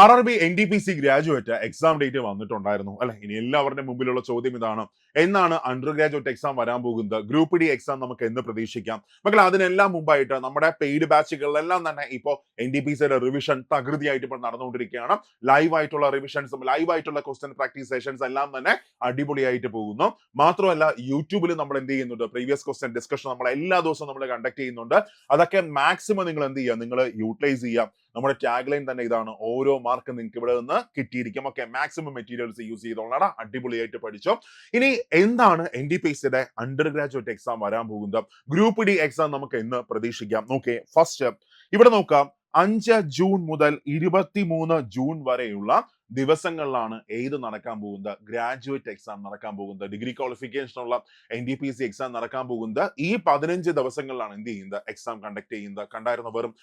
R R B N D P C graduate exam date വന്നിട്ടുണ്ടായിരുന്നു. അല്ലെ? ഇനി എല്ലാവരുടെ മുമ്പിലുള്ള ചോദ്യം ഇതാണ്. എന്നാണ് അണ്ടർ ഗ്രാജുവേറ്റ് എക്സാം വരാൻ പോകുന്നത്? ഗ്രൂപ്പ് ഡി എക്സാം നമുക്ക് എന്ന് പ്രതീക്ഷിക്കാം. മക്കളെ അതിനെല്ലാം മുമ്പായിട്ട് നമ്മുടെ പെയ്ഡ് ബാച്ചുകളിലെല്ലാം തന്നെ ഇപ്പോൾ എൻ ഡി പി സിയുടെ റിവിഷൻ തകൃതിയായിട്ട് ഇപ്പോൾ നടന്നുകൊണ്ടിരിക്കുകയാണ്. ലൈവ് ആയിട്ടുള്ള റിവിഷൻസും ലൈവ് ആയിട്ടുള്ള ക്വസ്റ്റ്യൻ പ്രാക്ടീസ് സെഷൻസ് എല്ലാം തന്നെ അടിപൊളിയായിട്ട് പോകുന്നു. മാത്രമല്ല യൂട്യൂബിൽ നമ്മൾ എന്ത് ചെയ്യുന്നുണ്ട്? പ്രീവിയസ് ക്വസ്റ്റ്യൻ ഡിസ്കഷൻ നമ്മൾ എല്ലാ ദിവസവും നമ്മൾ കണ്ടക്ട് ചെയ്യുന്നുണ്ട്. അതൊക്കെ മാക്സിമം നിങ്ങൾ എന്ത് ചെയ്യുക? നിങ്ങൾ യൂട്ടിലൈസ് ചെയ്യുക. നമ്മുടെ ടാഗ് ലൈൻ തന്നെ ഇതാണ്. ഓരോ മാർക്കും നിങ്ങൾക്ക് ഇവിടെ നിന്ന് കിട്ടിയിരിക്കും. ഓക്കെ മാക്സിമം മെറ്റീരിയൽസ് യൂസ് ചെയ്തോളാണ് അടിപൊളിയായിട്ട് പഠിച്ചോ. ഇനി എന്താണ് എൻ ഡി പി സിയുടെ അണ്ടർ ഗ്രാജുവേറ്റ് എക്സാം വരാൻ പോകുന്നത്? ഗ്രൂപ്പ് ഡി എക്സാം നമുക്ക് ഇന്ന് പ്രതീക്ഷിക്കാം. ഓക്കെ ഫസ്റ്റ് ഇവിടെ നോക്കാം. അഞ്ച് ജൂൺ മുതൽ ഇരുപത്തിമൂന്ന് ജൂൺ വരെയുള്ള ദിവസങ്ങളിലാണ് എയ്ത് നടക്കാൻ പോകുന്നത്? ഗ്രാജുവേറ്റ് എക്സാം നടക്കാൻ പോകുന്നത്. Degree ക്വാളിഫിക്കേഷനുള്ള N D P C exam നടക്കാൻ പോകുന്നത്. ഈ പതിനഞ്ച് ദിവസങ്ങളിലാണ് എന്ത് ചെയ്യുന്നത്? എക്സാം കണ്ടക്ട് ചെയ്യുന്നത്. കണ്ടായിരുന്നു? വെറും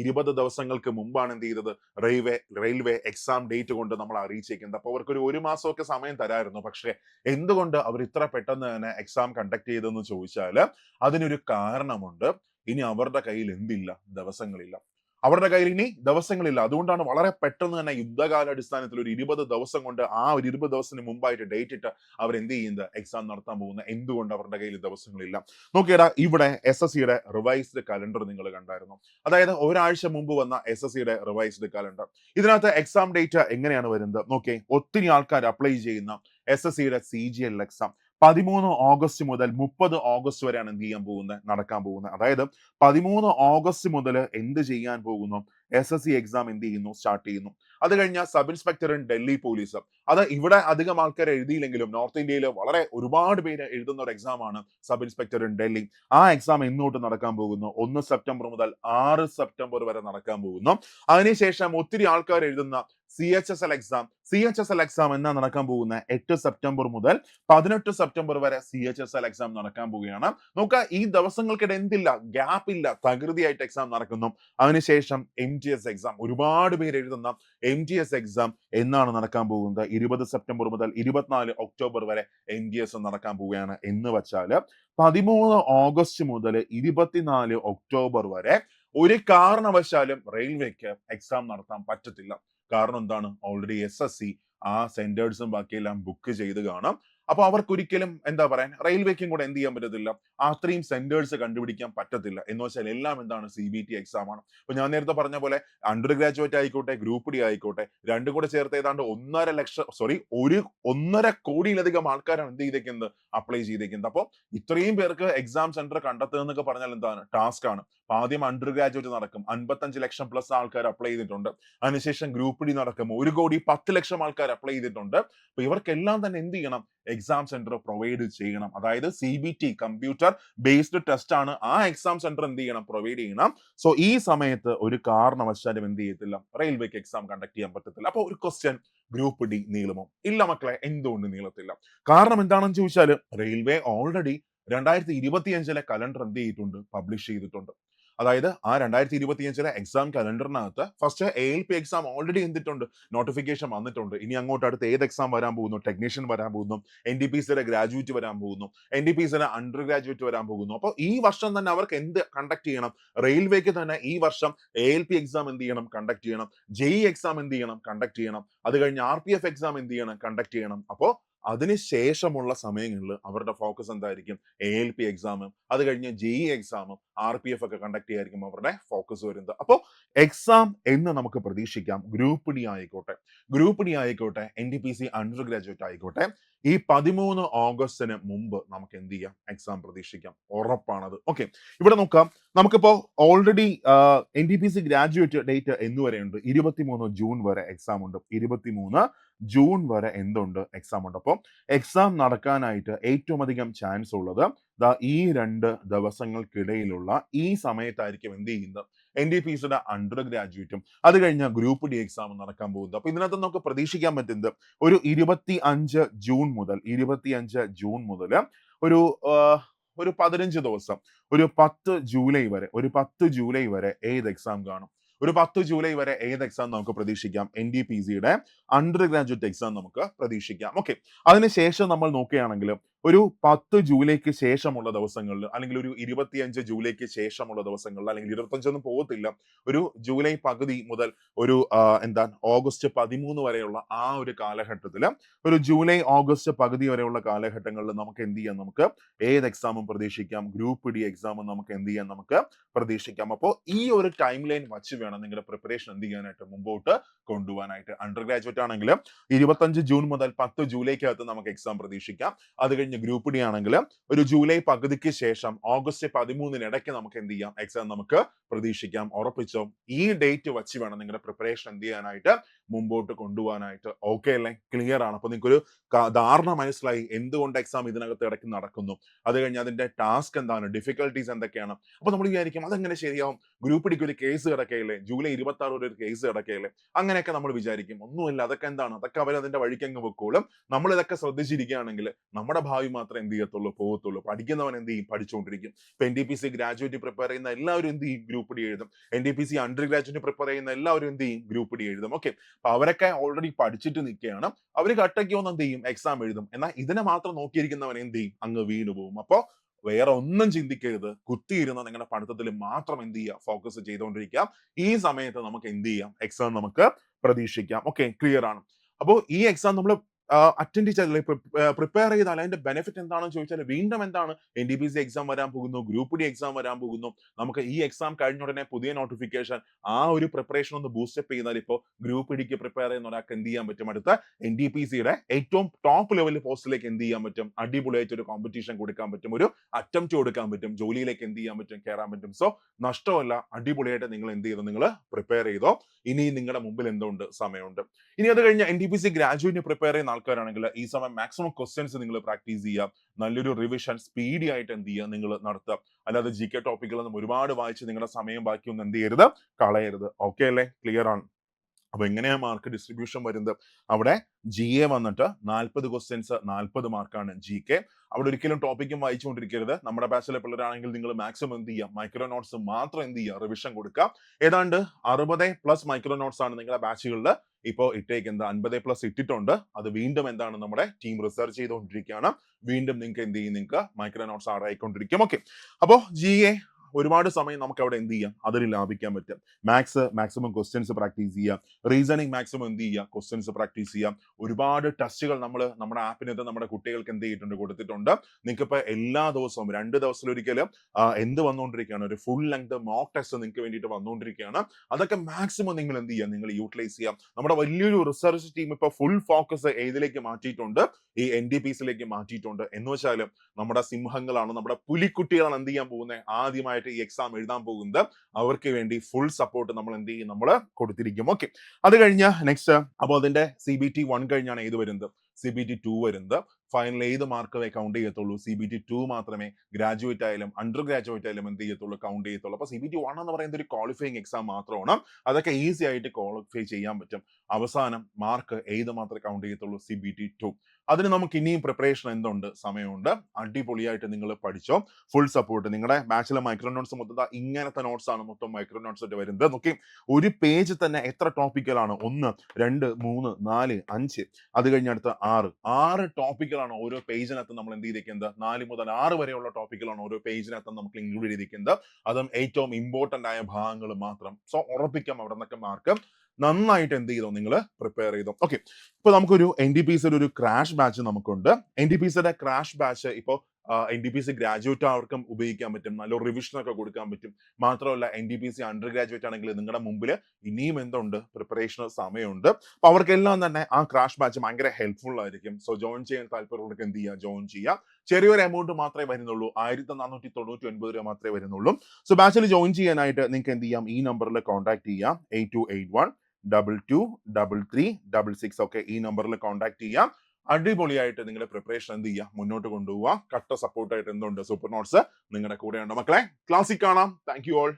ഇരുപത് ദിവസങ്ങൾക്ക് മുമ്പാണ് എന്ത് ചെയ്തത്? റെയിൽവേ റെയിൽവേ എക്സാം ഡേറ്റ് കൊണ്ട് നമ്മൾ അറിയിച്ചേക്കുന്നത്. അപ്പോൾ അവർക്ക് ഒരു ഒരു മാസമൊക്കെ സമയം തരായിരുന്നു. പക്ഷെ എന്തുകൊണ്ട് അവർ ഇത്ര പെട്ടെന്ന് തന്നെ എക്സാം കണ്ടക്ട് ചെയ്തെന്ന് ചോദിച്ചാൽ അതിനൊരു കാരണമുണ്ട്. ഇനി അവരുടെ കയ്യിൽ എന്തില്ല? ദിവസങ്ങളില്ല. അവരുടെ കയ്യിൽ ഇനി ദിവസങ്ങളില്ല. അതുകൊണ്ടാണ് വളരെ പെട്ടെന്ന് തന്നെ യുദ്ധകാലാടിസ്ഥാനത്തിൽ ഒരു ഇരുപത് ദിവസം കൊണ്ട് ആ ഒരു ഇരുപത് ദിവസത്തിന് മുമ്പായിട്ട് ഡേറ്റ് ഇട്ട് അവർ എന്ത് ചെയ്യുന്നത്? എക്സാം നടത്താൻ പോകുന്നത്. എന്തുകൊണ്ട് അവരുടെ കയ്യിൽ ദിവസങ്ങളില്ല? നോക്കിയടാ ഇവിടെ എസ് എസ് സിയുടെ റിവൈസ്ഡ് കലണ്ടർ നിങ്ങൾ കണ്ടായിരുന്നു. അതായത് ഒരാഴ്ച മുമ്പ് വന്ന എസ് എസ് സിയുടെ റിവൈസ്ഡ് കലണ്ടർ ഇതിനകത്ത് എക്സാം ഡേറ്റ് എങ്ങനെയാണ് വരുന്നത്? നോക്കിയേ ഒത്തിരി ആൾക്കാർ അപ്ലൈ ചെയ്യുന്ന എസ് എസ് സിയുടെ സി ജി എൽ എക്സാം പതിമൂന്ന് ഓഗസ്റ്റ് മുതൽ മുപ്പത് ഓഗസ്റ്റ് വരെയാണ് എന്ത് ചെയ്യാൻ പോകുന്നത്? നടക്കാൻ പോകുന്നത്. അതായത് പതിമൂന്ന് ഓഗസ്റ്റ് മുതൽ എന്ത് ചെയ്യാൻ പോകുന്നു? എസ് എസ് സി എക്സാം എന്ത് ചെയ്യുന്നു? സ്റ്റാർട്ട് ചെയ്യുന്നു. അത് കഴിഞ്ഞാൽ sub inspector in Delhi police അത് ഇവിടെ അധികം ആൾക്കാർ എഴുതിയില്ലെങ്കിലും നോർത്ത് ഇന്ത്യയിൽ വളരെ ഒരുപാട് പേര് എഴുതുന്ന ഒരു എക്സാം ആണ് സബ് ഇൻസ്പെക്ടർ ഇൻ ഡൽഹി ആ എക്സാം എന്നോട്ട് നടക്കാൻ പോകുന്നു. ഒന്ന് സെപ്റ്റംബർ മുതൽ ആറ് സെപ്റ്റംബർ വരെ നടക്കാൻ പോകുന്നു. അതിനുശേഷം ഒത്തിരി ആൾക്കാർ എഴുതുന്ന C H S L exam C H S L exam എന്നാ നടക്കാൻ പോകുന്ന? എട്ട് സെപ്റ്റംബർ മുതൽ പതിനെട്ട് സെപ്റ്റംബർ വരെ C H S L exam നടക്കാൻ പോവുകയാണ്. നോക്കുക ഈ ദിവസങ്ങൾക്കിടെ എന്തില്ല? ഗ്യാപ്പ് ഇല്ല. തകൃതിയായിട്ട് എക്സാം നടക്കുന്നു. അതിനുശേഷം എം ടി എസ് എക്സാം ഒരുപാട് പേര് എഴുതുന്ന എം ടി എസ് എക്സാം എന്നാണ് നടക്കാൻ പോകുന്നത്. ഇരുപത് സെപ്റ്റംബർ മുതൽ ഇരുപത്തിനാല് ഒക്ടോബർ വരെ എം ടി എസ് നടക്കാൻ പോവുകയാണ്. എന്ന് വെച്ചാൽ പതിമൂന്ന് ഓഗസ്റ്റ് മുതൽ ഇരുപത്തിനാല് ഒക്ടോബർ വരെ ഒരു കാരണവശാലും റെയിൽവേക്ക് എക്സാം നടത്താൻ പറ്റത്തില്ല. കാരണം എന്താണ്? ഓൾറെഡി എസ് എസ് സി ആ സെന്റേഴ്സും ബാക്കിയെല്ലാം ബുക്ക് ചെയ്ത് കാണാം. അപ്പൊ അവർക്ക് ഒരിക്കലും എന്താ പറയാൻ റെയിൽവേക്കും കൂടെ എന്ത് ചെയ്യാൻ പറ്റത്തില്ല. അത്രയും സെന്റേഴ്സ് കണ്ടുപിടിക്കാൻ പറ്റത്തില്ല. എന്ന് വെച്ചാൽ എല്ലാം എന്താണ് സി ബി ടി എക്സാം ആണ്. അപ്പൊ ഞാൻ നേരത്തെ പറഞ്ഞ പോലെ അണ്ടർ ഗ്രാജുവേറ്റ് ആയിക്കോട്ടെ ഗ്രൂപ്പ് ഡി ആയിക്കോട്ടെ രണ്ടും കൂടെ ചേർത്ത് ഏതാണ്ട് ഒന്നര ലക്ഷം സോറി ഒരു ഒന്നര കോടിയിലധികം ആൾക്കാരാണ് എന്ത് ചെയ്തേക്കുന്നത്? അപ്ലൈ ചെയ്തേക്കുന്നത്. അപ്പോൾ ഇത്രയും പേർക്ക് എക്സാം സെന്റർ കണ്ടെത്തുക എന്നൊക്കെ പറഞ്ഞാൽ എന്താണ്? ടാസ്ക് ആണ്. അപ്പൊ ആദ്യം അണ്ടർ ഗ്രാജുവേറ്റ് നടക്കും. അൻപത്തഞ്ച് ലക്ഷം പ്ലസ് ആൾക്കാർ അപ്ലൈ ചെയ്തിട്ടുണ്ട്. അതിനുശേഷം ഗ്രൂപ്പ് ഡി നടക്കും. ഒരു കോടി പത്ത് ലക്ഷം ആൾക്കാർ അപ്ലൈ ചെയ്തിട്ടുണ്ട്. അപ്പൊ ഇവർക്കെല്ലാം തന്നെ എന്ത് ചെയ്യണം? എക്സാം സെന്റർ പ്രൊവൈഡ് ചെയ്യണം. അതായത് C B T computer based test ആണ്. ആ എക്സാം സെന്റർ എന്ത് ചെയ്യണം? പ്രൊവൈഡ് ചെയ്യണം. സോ ഈ സമയത്ത് ഒരു കാരണവശാലും എന്ത് ചെയ്യത്തില്ല. റെയിൽവേക്ക് എക്സാം കണ്ടക്ട് ചെയ്യാൻ പറ്റത്തില്ല. അപ്പൊ ഒരു ക്വസ്റ്റ്യൻ ഗ്രൂപ്പ് ഡി നീളുമോ? ഇല്ല മക്കളെ എന്തുകൊണ്ട് നീളത്തില്ല? കാരണം എന്താണെന്ന് ചോദിച്ചാൽ റെയിൽവേ ഓൾറെഡി രണ്ടായിരത്തി ഇരുപത്തിയഞ്ചിലെ കലണ്ടർ എന്ത് ചെയ്തിട്ടുണ്ട്? പബ്ലിഷ് ചെയ്തിട്ടുണ്ട്. അതായത് ആ രണ്ടായിരത്തി ഇരുപത്തിയഞ്ചിലെ exam കലണ്ടറിനകത്ത് first A L P exam already എന്തിട്ടുണ്ട്? Notification വന്നിട്ടുണ്ട്. ഇനി അങ്ങോട്ട് അടുത്ത് ഏത് എക്സാം വരാൻ പോകുന്നു? ടെക്നീഷ്യൻ വരാൻ പോകുന്നു. എൻ ഡി പി സിയുടെ ഗ്രാജുവേറ്റ് വരാൻ പോകുന്നു. എൻ ഡി പി സിയുടെ അണ്ടർ ഗ്രാജുവേറ്റ് വരാൻ പോകുന്നു. അപ്പോൾ ഈ വർഷം തന്നെ അവർക്ക് എന്ത് കണ്ടക്ട് ചെയ്യണം? റെയിൽവേക്ക് തന്നെ ഈ വർഷം എ എൽ പി എക്സാം എന്ത് ചെയ്യണം? കണ്ടക്ട് ചെയ്യണം. ജെഇ എക്സാം എന്ത് ചെയ്യണം? കണ്ടക്ട് ചെയ്യണം. അത് കഴിഞ്ഞ് ആർ പി എഫ് എക്സാം എന്ത് ചെയ്യണം? കണ്ടക്ട് ചെയ്യണം. അപ്പോൾ അതിനുശേഷമുള്ള സമയങ്ങളിൽ അവരുടെ ഫോക്കസ് എന്തായിരിക്കും? എ എൽ പി എക്സാമും അത് കഴിഞ്ഞ് ജെ ഇ എക്സാമും ആർ പി എഫ് ഒക്കെ കണ്ടക്ട് ചെയ്യായിരിക്കും അവരുടെ ഫോക്കസ് വരുന്നത്. അപ്പോൾ എക്സാം എന്ന് നമുക്ക് പ്രതീക്ഷിക്കാം. ഗ്രൂപ്പ് ഡി ആയിക്കോട്ടെ. ഗ്രൂപ്പ് ഡി ആയിക്കോട്ടെ N D P C undergraduate ആയിക്കോട്ടെ. ഈ പതിമൂന്ന് ഓഗസ്റ്റിന് മുമ്പ് നമുക്ക് എന്ത് ചെയ്യാം? എക്സാം പ്രതീക്ഷിക്കാം. ഉറപ്പാണത്. ഓക്കെ ഇവിടെ നോക്കാം. നമുക്കിപ്പോൾ already N D P C graduate date എന്ന് വരെയുണ്ട് ഇരുപത്തിമൂന്ന് ജൂൺ വരെ എക്സാം ഉണ്ട്. ഇരുപത്തിമൂന്ന് ജൂൺ വരെ എന്തുണ്ട്? എക്സാം ഉണ്ട്. അപ്പോൾ എക്സാം നടക്കാനായിട്ട് ഏറ്റവും അധികം ചാൻസ് ഉള്ളത് ദാ ഈ രണ്ട് ദിവസങ്ങൾക്കിടയിലുള്ള ഈ സമയത്തായിരിക്കും എന്ത് ചെയ്യുന്നത്? എൻ ഡി പി സിയുടെ അണ്ടർ ഗ്രാജുവേറ്റും അത് കഴിഞ്ഞ ഗ്രൂപ്പ് ഡി എക്സാം നടക്കാൻ പോകുന്നത്. അപ്പൊ ഇതിനകത്ത് നമുക്ക് പ്രതീക്ഷിക്കാൻ പറ്റുന്നത് ഒരു ഇരുപത്തി അഞ്ച് ജൂൺ മുതൽ ഇരുപത്തി അഞ്ച് ജൂൺ മുതൽ ഒരു ഒരു പതിനഞ്ച് ദിവസം ഒരു പത്ത് ജൂലൈ വരെ ഒരു പത്ത് ജൂലൈ വരെ ഏത് എക്സാം കാണും? ഒരു പത്ത് ജൂലൈ വരെ ഏത് എക്സാം നമുക്ക് പ്രതീക്ഷിക്കാം? എൻ ഡി പി സിയുടെ അണ്ടർ ഗ്രാജുവേറ്റ് എക്സാം നമുക്ക് പ്രതീക്ഷിക്കാം. ഓക്കെ അതിനുശേഷം നമ്മൾ നോക്കുകയാണെങ്കിൽ ഒരു പത്ത് ജൂലൈക്ക് ശേഷമുള്ള ദിവസങ്ങളിൽ അല്ലെങ്കിൽ ഒരു ഇരുപത്തിയഞ്ച് ജൂലൈക്ക് ശേഷമുള്ള ദിവസങ്ങളിൽ അല്ലെങ്കിൽ ഇരുപത്തഞ്ചൊന്നും പോകത്തില്ല. ഒരു ജൂലൈ പകുതി മുതൽ ഒരു എന്താ ഓഗസ്റ്റ് പതിമൂന്ന് വരെയുള്ള ആ ഒരു കാലഘട്ടത്തിൽ ഒരു ജൂലൈ ഓഗസ്റ്റ് പകുതി വരെയുള്ള കാലഘട്ടങ്ങളിൽ നമുക്ക് എന്ത് ചെയ്യാം നമുക്ക്? ഏത് എക്സാമും പ്രതീക്ഷിക്കാം? ഗ്രൂപ്പ് ഡി എക്സാമും നമുക്ക് എന്ത് ചെയ്യാം? നമുക്ക് പ്രതീക്ഷിക്കാം. അപ്പോൾ ഈ ഒരു ടൈം ലൈൻ വച്ച് വേണം നിങ്ങളുടെ പ്രിപ്പറേഷൻ എന്ത് ചെയ്യാനായിട്ട് മുമ്പോട്ട് കൊണ്ടുപോകാനായിട്ട്. അണ്ടർ ഗ്രാജുവേറ്റ് ആണെങ്കിൽ ഇരുപത്തഞ്ച് ജൂൺ മുതൽ പത്ത് ജൂലൈക്കകത്ത് നമുക്ക് എക്സാം പ്രതീക്ഷിക്കാം. അത് കഴിഞ്ഞ് ഗ്രൂപ്പ് ഡി ആണെങ്കിൽ ഒരു ജൂലൈ പകുതിക്ക് ശേഷം ഓഗസ്റ്റ് പതിമൂന്നിന് ഇടയ്ക്ക് നമുക്ക് എന്ത് ചെയ്യാം? എക്സാം നമുക്ക് പ്രതീക്ഷിക്കാം. ഉറപ്പിച്ചോ? ഈ ഡേറ്റ് വച്ച് വേണം നിങ്ങളുടെ പ്രിപ്പറേഷൻ എന്ത് ചെയ്യാനായിട്ട്? മുമ്പോട്ട് കൊണ്ടുപോകാനായിട്ട് ഓക്കെ അല്ലേ? ക്ലിയർ ആണ്. അപ്പൊ നിങ്ങൾക്ക് ഒരു ധാരണ മനസ്സിലായി എന്തുകൊണ്ട് എക്സാം ഇതിനകത്ത് ഇടയ്ക്ക് നടക്കുന്നു. അത് കഴിഞ്ഞ് അതിന്റെ ടാസ്ക് എന്താണ്? ഡിഫിക്കൽട്ടീസ് എന്തൊക്കെയാണ്? അപ്പൊ നമ്മൾ വിചാരിക്കും അതെങ്ങനെ ശരിയാവും? ഗ്രൂപ്പ് ഡിക്ക് ഒരു കേസ് കിടക്കയില്ലേ? ജൂലൈ ഇരുപത്തി ആറ് ഒരു കേസ് കിടക്കയില്ലേ? അങ്ങനെയൊക്കെ നമ്മൾ വിചാരിക്കും. ഒന്നുമില്ല അതൊക്കെ എന്താണ്? അതൊക്കെ അവർ അതിന്റെ വഴിക്ക് അങ്ങ് വെക്കോളും. നമ്മൾ ഇതൊക്കെ ശ്രദ്ധിച്ചിരിക്കുകയാണെങ്കിൽ നമ്മുടെ ഭാവി മാത്രമേ എന്ത് ചെയ്യത്തുള്ളൂ? പോകത്തുള്ളൂ. പഠിക്കുന്നവൻ എന്ത് ചെയ്യും? പഠിച്ചുകൊണ്ടിരിക്കും ഇപ്പൊ N D P C graduate prepare ചെയ്യുന്ന എല്ലാവരും എന്ത് ചെയ്യും? ഗ്രൂപ്പ് ഡി എഴുതും. N D P C undergraduate prepare ചെയ്യുന്ന എല്ലാവരും എന്ത് ചെയ്യും? ഗ്രൂപ്പ് ഡി എഴുതും. ഓക്കെ അപ്പൊ അവരൊക്കെ ഓൾറെഡി പഠിച്ചിട്ട് നിൽക്കുകയാണ്. അവർ കട്ടയ്ക്ക് വന്ന് എന്ത് ചെയ്യും? എക്സാം എഴുതും. എന്നാൽ ഇതിനെ മാത്രം നോക്കിയിരിക്കുന്നവൻ എന്ത് ചെയ്യും? അങ്ങ് വീണു പോകും. അപ്പോൾ വേറെ ഒന്നും ചിന്തിക്കരുത്. കുത്തിയിരുന്ന നിങ്ങളുടെ പഠിത്തത്തിൽ മാത്രം എന്ത് ചെയ്യുക? ഫോക്കസ് ചെയ്തുകൊണ്ടിരിക്കാം ഈ സമയത്ത് നമുക്ക് എന്ത് ചെയ്യാം? എക്സാം നമുക്ക് പ്രതീക്ഷിക്കാം. ഓക്കെ ക്ലിയർ ആണ്. അപ്പോൾ ഈ എക്സാം നമ്മൾ അറ്റൻഡ് ചെയ്താൽ പ്രിപ്പയർ ചെയ്താൽ അതിന്റെ ബെനിഫിറ്റ് എന്താണെന്ന് ചോദിച്ചാൽ വീണ്ടും എന്താണ്? N D B C exam വരാൻ പോകുന്നു ഗ്രൂപ്പ് ഡി എക്സാം വരാൻ പോകുന്നു. നമുക്ക് ഈ എക്സാം കഴിഞ്ഞ ഉടനെ പുതിയ നോട്ടിഫിക്കേഷൻ ആ ഒരു പ്രിപ്പറേഷൻ ഒന്ന് ബൂസ്റ്റപ്പ് ചെയ്താൽ ഇപ്പോൾ ഗ്രൂപ്പ് ഡിക്ക് പ്രിപ്പയർ ചെയ്യുന്ന ഒരാൾക്ക് എന്ത് ചെയ്യാൻ പറ്റും? അടുത്ത എൻ ഡി പി സിയുടെ ഏറ്റവും ടോപ്പ് ലെവൽ പോസ്റ്റിലേക്ക് എന്ത് ചെയ്യാൻ പറ്റും? അടിപൊളിയായിട്ട് ഒരു കോമ്പറ്റീഷൻ കൊടുക്കാൻ പറ്റും. ഒരു അറ്റംപ്റ്റ് കൊടുക്കാൻ പറ്റും. ജോലിയിലേക്ക് എന്ത് ചെയ്യാൻ പറ്റും? കയറാൻ പറ്റും. സോ നഷ്ടമല്ല അടിപൊളിയായിട്ട് നിങ്ങൾ എന്ത് ചെയ്തോ? നിങ്ങൾ പ്രിപ്പയർ ചെയ്തോ? ഇനി നിങ്ങളുടെ മുമ്പിൽ എന്തുണ്ട്? സമയമുണ്ട്. ഇനി അത് കഴിഞ്ഞ് എൻ ഡി പി സി ഗ്രാജുവേറ്റിന് പ്രിപ്പയർ ചെയ്യുന്ന ആൾക്കാരാണെങ്കിൽ ഈ സമയം മാക്സിമം ക്വസ്റ്റ്യൻസ് നിങ്ങൾ പ്രാക്ടീസ് ചെയ്യുക നല്ലൊരു റിവിഷൻ സ്പീഡി ആയിട്ട് എന്ത് ചെയ്യുക നിങ്ങൾ നടത്തുക അല്ലാതെ ജി കെ ടോപ്പിക്കുകളൊന്നും ഒരുപാട് വായിച്ച് നിങ്ങളുടെ സമയം ബാക്കിയൊന്നും എന്ത് ചെയ്യരുത്? കളയരുത്. ഓക്കെ അല്ലേ? ക്ലിയർ ആണ് അപ്പൊ എങ്ങനെയാ മാർക്ക് ഡിസ്ട്രിബ്യൂഷൻ വരുന്നത്? അവിടെ ജി എ വന്നിട്ട് നാൽപ്പത് ക്വസ്റ്റ്യൻസ് നാൽപ്പത് മാർക്കാണ് ജി കെ അവിടെ ഒരിക്കലും ടോപ്പിക്കും വായിച്ചുകൊണ്ടിരിക്കരുത്. നമ്മുടെ ബാച്ചിലെ പിള്ളേരാണെങ്കിൽ നിങ്ങൾ മാക്സിമം എന്ത് ചെയ്യുക? മൈക്രോ നോട്ട്സ് മാത്രം എന്ത് ചെയ്യുക? റിവിഷൻ കൊടുക്കുക. ഏതാണ്ട് അറുപത് പ്ലസ് മൈക്രോ നോട്ട്സ് ആണ് നിങ്ങളുടെ ബാച്ചുകളിൽ ഇപ്പോൾ ഇട്ടേക്കുന്നത് അൻപത് പ്ലസ് ഇട്ടിട്ടുണ്ട്. അത് വീണ്ടും എന്താണ്? നമ്മുടെ ടീം റിസർച്ച് ചെയ്തുകൊണ്ടിരിക്കുകയാണ്. വീണ്ടും നിങ്ങൾക്ക് എന്ത് ചെയ്യും? നിങ്ങൾക്ക് മൈക്രോ നോട്ട്സ് ആഡ് ആയിക്കൊണ്ടിരിക്കും ഓക്കെ അപ്പോൾ ജി എ ഒരുപാട് സമയം നമുക്ക് അവിടെ എന്ത് ചെയ്യാം? അതിൽ ലാഭിക്കാൻ പറ്റും. മാത്സ് മാക്സിമം ക്വസ്റ്റ്യൻസ് പ്രാക്ടീസ് ചെയ്യാം. റീസണിങ് മാക്സിമം എന്ത് ചെയ്യുക ക്വസ്റ്റ്യൻസ് പ്രാക്ടീസ് ചെയ്യാം. ഒരുപാട് ടെസ്റ്റുകൾ നമ്മൾ നമ്മുടെ ആപ്പിനകത്ത് നമ്മുടെ കുട്ടികൾക്ക് എന്ത് ചെയ്തിട്ടുണ്ട്? കൊടുത്തിട്ടുണ്ട്. നിങ്ങൾക്ക് ഇപ്പൊ എല്ലാ ദിവസവും രണ്ട് ദിവസത്തിലൊരിക്കൽ എന്ത് വന്നുകൊണ്ടിരിക്കുകയാണ് ഒരു ഫുൾ ലെങ്ത് മോക്ക് ടെസ്റ്റ് നിങ്ങൾക്ക് വേണ്ടിയിട്ട് വന്നുകൊണ്ടിരിക്കുകയാണ് അതൊക്കെ മാക്സിമം നിങ്ങൾ എന്ത് ചെയ്യാം? നിങ്ങൾ യൂട്ടിലൈസ് ചെയ്യാം. നമ്മുടെ വലിയൊരു റിസർച്ച് ടീം ഇപ്പൊ ഫുൾ ഫോക്കസ് ഏതിലേക്ക് മാറ്റിയിട്ടുണ്ട്? ഈ എൻ ഡി പി സിയിലേക്ക് മാറ്റിയിട്ടുണ്ട്. എന്ന് വെച്ചാൽ നമ്മുടെ സിംഹങ്ങളാണ് നമ്മുടെ പുലിക്കുട്ടികളാണ് എന്ത് ചെയ്യാൻ പോകുന്നത്? ആദ്യമായിട്ട് ഈ എക്സാം എഴുതാൻ പോകുന്നത് അവർക്ക് വേണ്ടി ഫുൾ സപ്പോർട്ട് നമ്മൾ എന്ത് ചെയ്യും? നമ്മൾ കൊടുത്തിരിക്കും. ഓക്കെ അത് കഴിഞ്ഞ് നെക്സ്റ്റ് അപ്പോൾ അതിന്റെ സി ബി ടി വൺ കഴിഞ്ഞാണ് ഏത് വരുന്നത്? സി ബി ടി ടു വരുന്നത്. ഫൈനൽ ഏത് മാർക്ക് കൗണ്ട് ചെയ്യത്തുള്ളൂ? സി ബി ടി ടു മാത്രമേ ഗ്രാജുവേറ്റ് ആയാലും അണ്ടർ ഗ്രാജുവേറ്റ് ആയാലും എന്ത് ചെയ്യത്തുള്ളൂ? കൗണ്ട് ചെയ്യത്തുള്ളൂ. അപ്പൊ സി ബി ടി വൺ എന്ന് പറയുന്ന ഒരു ക്വാളിഫയിങ് എക്സാം മാത്രമാണ്. അതൊക്കെ ഈസി ആയിട്ട് ക്വാളിഫൈ ചെയ്യാൻ പറ്റും. അവസാനം മാർക്ക് ഏത് മാത്രമേ കൗണ്ട് ചെയ്യത്തുള്ളൂ? സി ബി ടി ടു അതിന് നമുക്ക് ഇനിയും പ്രിപ്പറേഷൻ എന്തുണ്ട്? സമയമുണ്ട്. അടിപൊളിയായിട്ട് നിങ്ങൾ പഠിച്ചോ. ഫുൾ സപ്പോർട്ട് നിങ്ങളുടെ ബാച്ചിലെ മൈക്രോ നോട്ട്സ് മൊത്തം ഇങ്ങനത്തെ നോട്ട്സ് ആണ് മൊത്തം മൈക്രോ നോട്ട്സ് ആയിട്ട് വരുന്നത്. നോക്കി ഒരു പേജ് തന്നെ എത്ര ടോപ്പിക്കലാണ് ഒന്ന് രണ്ട് മൂന്ന് നാല് അഞ്ച്. അത് കഴിഞ്ഞ അടുത്ത ആറ്. ആറ് ടോപ്പിക്കലാണ് ഓരോ പേജിനകത്ത് നമ്മൾ എന്ത് ചെയ്തിരിക്കുന്നത്? നാല് മുതൽ ആറ് വരെയുള്ള ടോപ്പിക്കലാണ് ഓരോ പേജിനകത്ത് നമുക്ക് ഇൻക്ലൂഡ് ചെയ്തിരിക്കുന്നത്. അതും ഏറ്റവും ഇമ്പോർട്ടന്റ് ആയ ഭാഗങ്ങൾ മാത്രം. സോ ഉറപ്പിക്കാം അവിടെ നിന്നൊക്കെ മാർക്ക് നന്നായിട്ട് എന്ത് ചെയ്തോ? നിങ്ങൾ പ്രിപ്പയർ ചെയ്തോ. ഓക്കെ ഇപ്പൊ നമുക്കൊരു എൻ ഡി പി സിയുടെ ഒരു ക്രാഷ് ബാച്ച് നമുക്കുണ്ട്. എൻ ഡി പി സിയുടെ ക്രാഷ് ബാച്ച് ഇപ്പോൾ N D P C graduate ആർക്കും ഉപയോഗിക്കാൻ പറ്റും. നല്ല റിവിഷൻ ഒക്കെ കൊടുക്കാൻ പറ്റും. മാത്രമല്ല N D P C undergraduate ആണെങ്കിൽ നിങ്ങളുടെ മുമ്പിൽ ഇനിയും എന്തുണ്ട്? പ്രിപ്പറേഷൻ സമയമുണ്ട്. അപ്പൊ അവർക്കെല്ലാം തന്നെ ആ ക്രാഷ് ബാച്ച് ഭയങ്കര ഹെൽപ്ഫുൾ ആയിരിക്കും. സോ ജോയിൻ ചെയ്യാൻ താല്പര്യമുള്ളവർക്ക് എന്ത് ചെയ്യുക ജോയിൻ ചെയ്യാം. ചെറിയൊരു എമൗണ്ട് മാത്രമേ വരുന്നുള്ളൂ. ആയിരത്തി നാനൂറ്റി തൊണ്ണൂറ്റി ഒൻപത് രൂപ മാത്രമേ വരുന്നുള്ളൂ. സോ ബാച്ചിൽ ജോയിൻ ചെയ്യാനായിട്ട് നിങ്ങൾക്ക് എന്ത് ചെയ്യാം? ഈ നമ്പറിൽ കോൺടാക്ട് ചെയ്യാം. Eight two eight one double two double three double six ഒക്കെ ഈ നമ്പറിൽ കോൺടാക്ട് ചെയ്യാം. അടിപൊളിയായിട്ട് നിങ്ങളുടെ പ്രിപ്പറേഷൻ എന്ത് ചെയ്യുക മുന്നോട്ട് കൊണ്ടുപോവുക കട്ട സപ്പോർട്ടായിട്ട് എന്തുണ്ട്? സൂപ്പർ നോട്ട്സ് നിങ്ങളുടെ കൂടെയുണ്ട്. മക്കളെ ക്ലാസ്സിൽ കാണാം. Thank you all